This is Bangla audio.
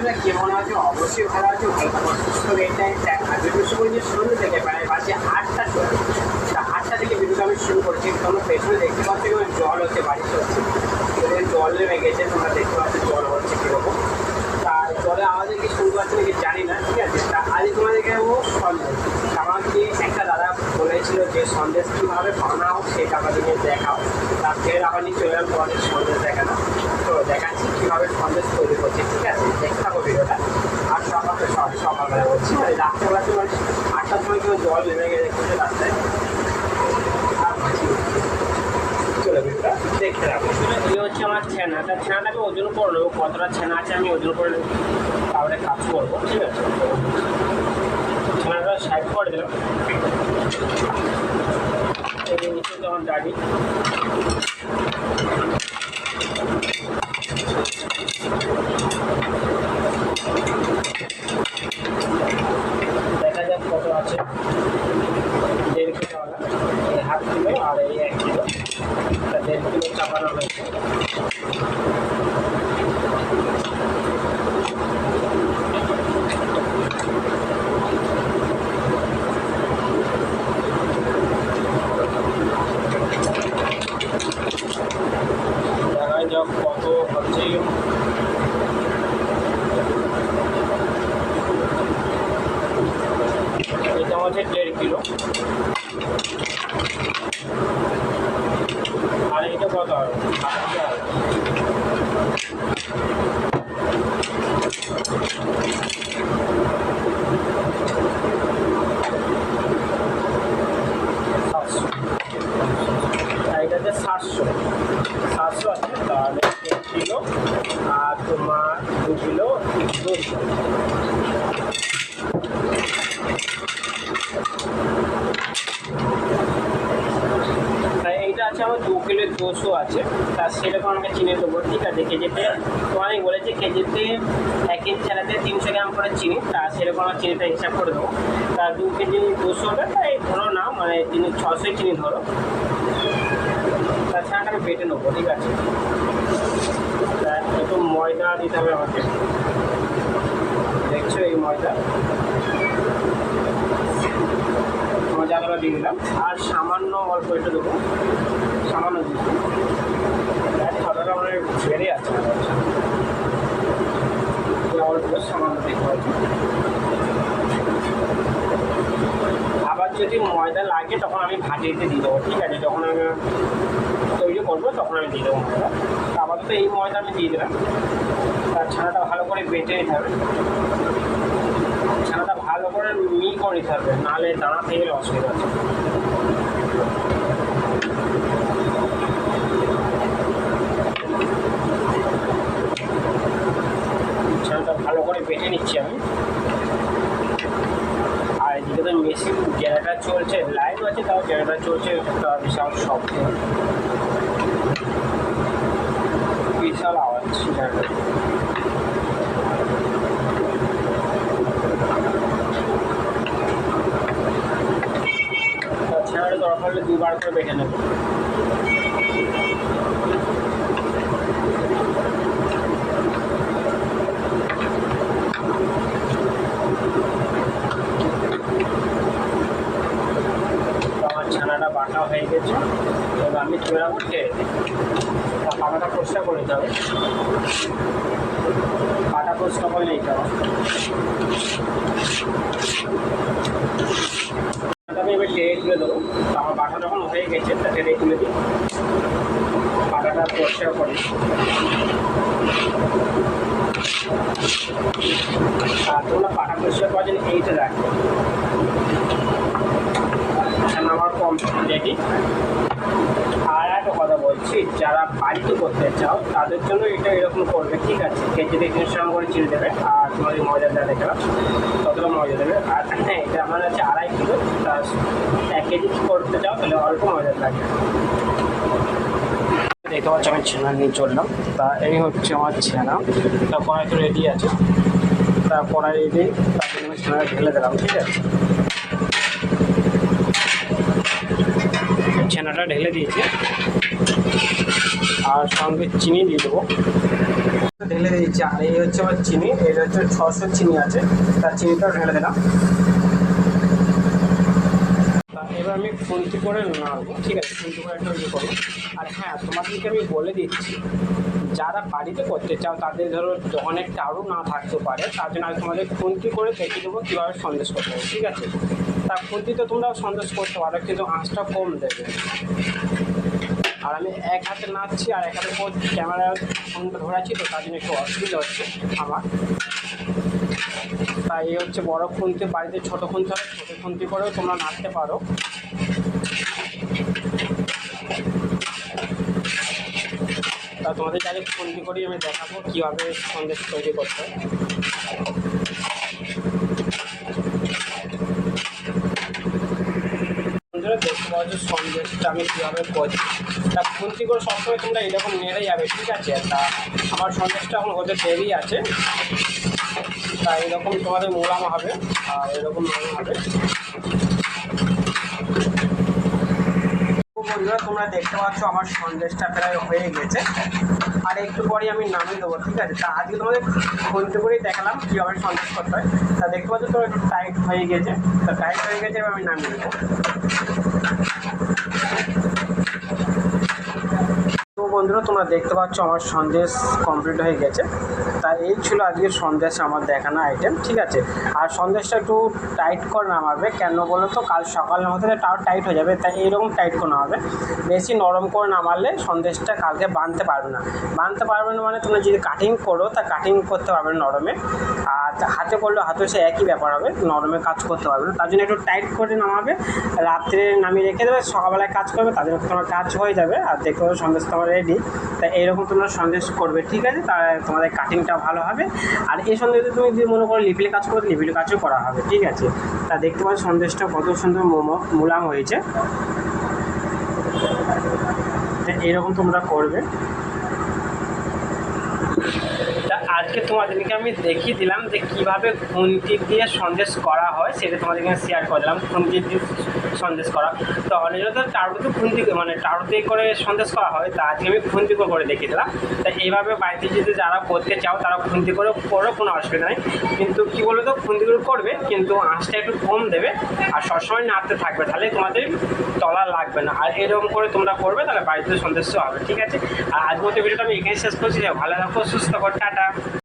বন্ধুরা, কেমন আছো? অবশ্যই ভালো আছো। থাকো সুস্থ এটাই আর ভিডিও শুরু থেকে প্রায় বাজে আটটা আটটা থেকে ভিডিওটা আমি শুরু করছি। তোমরা পেছনে দেখতে পাচ্ছ জল হচ্ছে বাড়িতে হচ্ছে জল নেমে গেছে, তোমরা দেখতে পাচ্ছ জল হচ্ছে কীরকম। তা জলে আমাদের কি শুরু করছে নাকি জানি না, ঠিক আছে? তা আজ তোমাদেরকে ও সন্দেশ? আমাকে একটা দাদা বলেছিল যে সন্দেশ কীভাবে বানাও সেটা আমাদেরকে দেখাও। তার ফের আবার নিয়ে চলে তোমাদের সন্দেশ দেখানো তো দেখাচ্ছি কীভাবে সন্দেশ তৈরি করছে, ঠিক আছে? দেখতে থাকো ভিডিওটা আর সকাল সকাল সকালবেলা বলছি মানে আটটার সময় কেউ জল নেমে গেছে রাস্তায় ভিডিওটা দেখতে এই হচ্ছে আমার ছেনা তা ছেনাটাকে ওজন করে কতটা ছেনা আছে আমি ওজন করে নেব তারপরে কাজ করব ঠিক আছে ছেনাটা সাইড করে দিলাম এই নিচে যখন দাঁড়ি দেখা যাক কত আছে দেড় কিলোওয়ালা এই হাফ কিলো আর এই এক কিলো তা দেড় কিলো চাপানো হয়েছে দেখা যাক কত হচ্ছে এটা হচ্ছে দেড় কিলো আর এটা কত হবে আট হাজার। সাতশো আর এটা হচ্ছে সাতশো সাতশো আছে তাহলে দেড় কিলো আর তোমার দু কিলো দুশো তাই এইটা আছে আমার দু কিলো দুশো আছে, তা সেরকম আমাকে চিনি দেবো। ঠিক আছে কেজিতে তো আমি বলেছি কেজিতে এক কেজি চালাতে তিনশো গ্রাম করে চিনি, তা সেরকম আমার চিনিটা হিসাব করে দেবো। তা দু কেজি দুশো দুশোটা তাই ধরো না মানে চিনি ছশোই চিনি ধরো। তাছাড়া আমি বেটে নেব, ঠিক আছে? একটু ময়দা দিতে হবে আমাকে। দেখছ এই ময়দা? মজাগুলো দিয়ে দিলাম। আর সামান্য অল্প একটু দেবো। সামান্য দিচ্ছি ছটাটা মানে বেড়ে আছে অল্প সামান্য দিতে হবে আবার যদি ময়দা লাগে ভাজিতে দিয়ে দেবো ঠিক আছে যখন আমি তৈরি করব তখন আমি দিয়ে দেবো ময়দা আপাতত এই ময়দা আমি দিয়ে দিলাম তার ছানাটা ভালো করে বেটে নিতে হবে ছানাটা ভালো করে মি করে নিতে হবে নাহলে দাঁড়াতে থেকে গেলে অসুবিধা আছে ছানাটা ভালো করে বেটে নিচ্ছি আমি আর এদিকে তো মেশিন জেনারেটার চলছে লাইভ আছে তাও জেনারেটার চলছে একটা বিশাল বিশাল আওয়াজ। জেনারেটার ছাড়া দরকার হলে দুবার করে বেটে নেব তো আমার ছানাটা বাটা হয়ে গেছে। এবার আমি চুলা উঠে পাটাটা পরিষ্কার করে দিতে হবে। পাটা পরিষ্কার করে নিতে হবে। আমি এবার টেরে তুলে দেবো। আমার বাটা যখন হয়ে গেছে, তা টেরে তুলে দিই। বাটাটা পরিষ্কার করি আর তোমরা পাটা পরিষ্কার করার জন্য এইটা রাখবে। আমার কম রেডি আর একটা কথা বলছি, যারা বাড়িতে করতে চাও, তাদের জন্য এটা এরকম করবে, ঠিক আছে? কেজি তিনশো গ্রাম করে চিনি দেবে, আর তোমাদের ময়দা দেওয়া দেখলাম ততটা মজা দেবে। আর হ্যাঁ এটা আমার আছে আড়াই কিলো প্লাস এক কেজি করতে চাও, তাহলে অল্প ময়দা লাগবে। দেখতে পাচ্ছি, আমি ছেনা নিয়ে চললাম। তা এই হচ্ছে আমার ছেনা। তা কড়াই তো রেডি আছে। তা কড়াই রেডি তার জন্য ছেনাটা ঢেলে দিলাম, ঠিক আছে? ছেনাটা ঢেলে দিয়েছি। আর সঙ্গে চিনি দিয়ে দেবো। ঢেলে দিয়েছি। আর এই হচ্ছে আমার চিনি। এটা হচ্ছে ছশো চিনি আছে। তার চিনিটাও ঢেলে দিলাম। এবার আমি খুন্তি করে নাড়বো। ঠিক আছে, খুন্তি করে একটা ইয়ে করব। আর হ্যাঁ তোমাদেরকে আমি বলে দিচ্ছি, যারা বাড়িতে করতে চাও, তাদের ধরো অনেক টারও না থাকতে পারে, তার জন্য আমি তোমাদের খুন্তি করে দেখিয়ে দেবো কীভাবে সন্দেশ করতে হবে ঠিক আছে? তা খুন্তিতে তোমরাও সন্দেশ করতে পারো, কিন্তু আঁচটা কম দেবে। আর আমি এক হাতে নাচছি আর এক হাতে ক্যামেরা ফোনটা ধরাচ্ছি তো, তার জন্য একটু অসুবিধা হচ্ছে আমার। তাই এই হচ্ছে বড় খুন্তি বাড়িতে ছোটো খুন্তি হবে ছোটো খুন্তি করেও তোমরা নাচতে পারো। তা তোমাদের যাকে খুন্তি করেই আমি দেখাবো কীভাবে সন্দেশ তৈরি করতে পাচ্ছ সন্দেশটা আমি কীভাবে করছি তা খুন্তি করে সবসময় তোমরা এরকম নেড়ে যাবে, ঠিক আছে? তা আমার সন্দেশটা এখন হতে দেরি আছে। তা এরকম তোমাদের মোলাম হবে, আর এরকম নরম হবে। বন্ধুরা, তোমরা দেখতে পাচ্ছ আমার সন্দেশটা প্রায় হয়ে গেছে। আর একটু পরে আমি নামিয়ে দেবো, ঠিক আছে? তা আজকে তোমাদের খুন্তি করেই দেখালাম কীভাবে সন্দেশ করতে হয়। তা দেখতে পাচ্ছ তো একটু টাইট হয়ে গেছে। তা টাইট হয়ে গেছে, এবার আমি নামিয়ে দেবো। বন্ধুরা, তোমরা দেখতে পাচ্ছ আমার সন্দেশ কমপ্লিট হয়ে গেছে। তা এই ছিল আজকের সন্দেশ আমার দেখানো আইটেম ঠিক আছে? আর সন্দেশটা একটু টাইট করে নামাবে কেন বলো তো? কাল সকালের মধ্যে তাও টাইট হয়ে যাবে, তাই এইরকম টাইট করে নামাবে বেশি নরম করে নামালে সন্দেশটা কালকে বাঁধতে পারবে না। বাঁধতে পারবে না মানে তোমরা যদি কাটিং করো, তা কাটিং করতে পারবে নরমে। আর হাতে করলে হাতে সে একই ব্যাপার হবে, নরমে কাজ করতে পারবে না। তার জন্য একটু টাইট করে নামাবে রাত্রে নামিয়ে রেখে দেবে, সকালবেলায় কাজ করবে, তাদের তোমার কাজ হয়ে যাবে। আর দেখতে পাবে সন্দেশ তোমার রেডি তা এইরকম তোমরা সন্দেশ করবে, ঠিক আছে? তার তোমাদের কাটিংটা ভালো হবে। আর এই সন্দেশে তুমি যদি মনে করো লিপিলে কাজ করো লিপিলে কাজও করা হবে, ঠিক আছে? তা দেখতে পাচ্ছ সন্দেশটা কত সুন্দর মোমো মুলাম হয়েছে। তা এরকম তোমরা করবে। তা আজকে তোমাদেরকে আমি দেখিয়ে দিলাম যে কীভাবে খুন্তি দিয়ে সন্দেশ করা হয়, সেটা তোমাদেরকে শেয়ার করে দিলাম। খুন্তি দিয়ে সন্দেশ করা। তো অনেকে তো টাড়ুতে খুন্তি মানে টাড়ুতে করে সন্দেশ করা হয়, তা আজকে আমি খুন্তি করে করে দেখিয়ে দিলাম তা এইভাবে বাড়িতে যদি যারা করতে চাও, তারা খুন্তি করে করো কোনো অসুবিধা নেই। কিন্তু কী বলো তো খুন্তি করে করবে, কিন্তু আঁচটা একটু কম দেবে, আর সবসময় নাড়তে থাকবে। তাহলে তোমাদের তলা লাগবে না। আর এরকম করে তোমরা করবে, তাহলে বাড়িতে সন্দেশ হবে, ঠিক আছে? আর আজ মতো ভিডিওটা আমি এখানে শেষ করছি। ভালো থাকো, সুস্থ থাকো, টাটা।